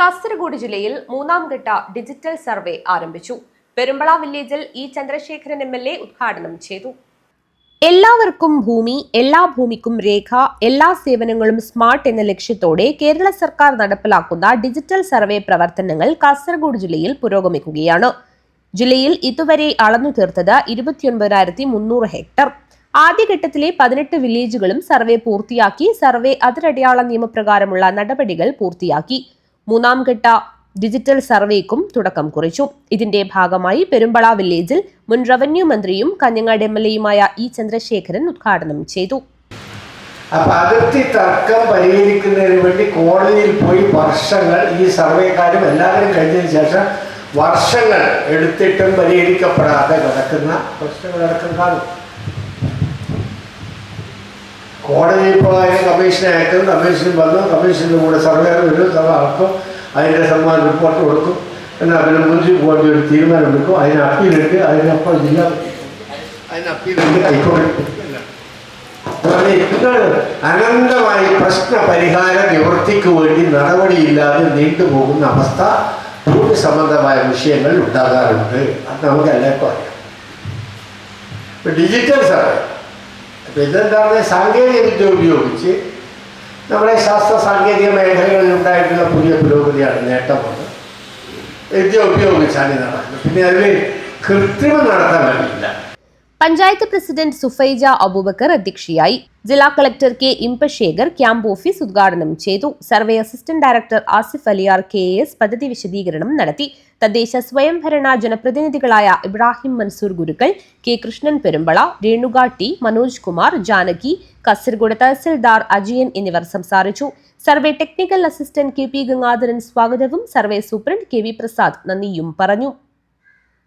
കാസർഗോഡ് ജില്ലയിൽ മൂന്നാം ഘട്ട ഡിജിറ്റൽ സർവേ ആരംഭിച്ചു. പെരുമ്പള വില്ലേജിൽ E Chandrasekharan M L A ഉദ്ഘാടനം ചെയ്തു. എല്ലാവർക്കും ഭൂമി എല്ലാ ഭൂമിക്കും രേഖ എല്ലാ സേവനങ്ങളും സ്മാർട്ട് എന്ന ലക്ഷ്യത്തോടെ കേരള സർക്കാർ നടപ്പിലാക്കുന്ന ഡിജിറ്റൽ സർവേ പ്രവർത്തനങ്ങൾ കാസർഗോഡ് ജില്ലയിൽ പുരോഗമിക്കുകയാണ്. ജില്ലയിൽ ഇതുവരെ അളന്നു തീർത്തത് ഇരുപത്തിയൊൻപതിനായിരത്തി മുന്നൂറ് ഹെക്ടർ. ആദ്യഘട്ടത്തിലെ പതിനെട്ട് വില്ലേജുകളും സർവേ പൂർത്തിയാക്കി സർവേ അതിരടയാള നിയമപ്രകാരമുള്ള നടപടികൾ പൂർത്തിയാക്കി. മൂന്നാം ഘട്ട ഡിജിറ്റൽ സർവേക്കും തുടക്കം കുറിച്ചു. ഇതിന്റെ ഭാഗമായി പെരുമ്പള വില്ലേജിൽ മുൻ റവന്യൂ മന്ത്രിയും കഞ്ഞങ്ങാട് എം എൽ എയുമായ ഇ ചന്ദ്രശേഖരൻ ഉദ്ഘാടനം ചെയ്തു. അപ്പൊ അതിർത്തി തർക്കം പരിഹരിക്കുന്നതിന് വേണ്ടി കോടതിയിൽ പോയി വർഷങ്ങൾ ഈ സർവേക്കാരും എല്ലാവരും കഴിഞ്ഞതിന് ശേഷം വർഷങ്ങൾ എടുത്തിട്ടും പരിഹരിക്കപ്പെടാതെ കിടക്കുന്ന പ്രശ്നങ്ങൾ കാണും. കോടതിയിൽ പോയ കമ്മീഷനെ അയക്കും കമ്മീഷൻ വന്നു കമ്മീഷന്റെ കൂടെ സർവേ വരും സഭ അളക്കും അതിന്റെ സമ്മാനം റിപ്പോർട്ട് കൊടുക്കും എന്നാൽ പിന്നെ മുനിസിപ്പൽ കോടതി ഒരു തീരുമാനം എടുക്കും. അതിന് അപ്പീലുണ്ട് അതിനപ്പോൾ ജില്ലാ അതിന് അപ്പീലുണ്ട് ഹൈക്കോടതി. നിങ്ങൾ അനന്തമായി പ്രശ്ന പരിഹാര നിവൃത്തിക്ക് വേണ്ടി നടപടിയില്ലാതെ നീണ്ടുപോകുന്ന അവസ്ഥ ഭൂമി സംബന്ധമായ വിഷയങ്ങൾ ഉണ്ടാകാറുണ്ട്. അത് നമുക്ക് എല്ലാവർക്കും അറിയാം ഡിജിറ്റൽ സർവേ. ഇപ്പം ഇതെന്താണ്? സാങ്കേതിക വിദ്യ ഉപയോഗിച്ച് നമ്മുടെ ശാസ്ത്ര സാങ്കേതിക മേഖലകളിൽ ഉണ്ടായിട്ടുള്ള പുതിയ പുരോഗതിയാണ് നേട്ടമാണ്. വിദ്യ ഉപയോഗിച്ചാണ് ഇത് നടക്കുന്നത്. പിന്നെ അതിൽ കൃത്രിമം നടത്താൻ കഴിയില്ല പഞ്ചായത്ത് പ്രസിഡന്റ് സുഫൈജ അബൂബക്കർ അധ്യക്ഷയായി. ജില്ലാ collector K Inbasekar camp office ഉദ്ഘാടനം ചെയ്തു. Survey assistant director Asif Aliyar K S പദ്ധതി വിശദീകരണം നടത്തി. തദ്ദേശ സ്വയംഭരണ ജനപ്രതിനിധികളായ ഇബ്രാഹിം മൻസൂർ ഗുരുക്കൾ കെ കൃഷ്ണൻ പെരുമ്പള രേണുക ടി മനോജ് കുമാർ ജാനകി കസർഗോഡ് തഹസിൽദാർ അജയൻ എന്നിവർ സംസാരിച്ചു. Survey technical assistant K P Gangadharan സ്വാഗതവും survey superintendent K V Prasad നന്ദിയും പറഞ്ഞു.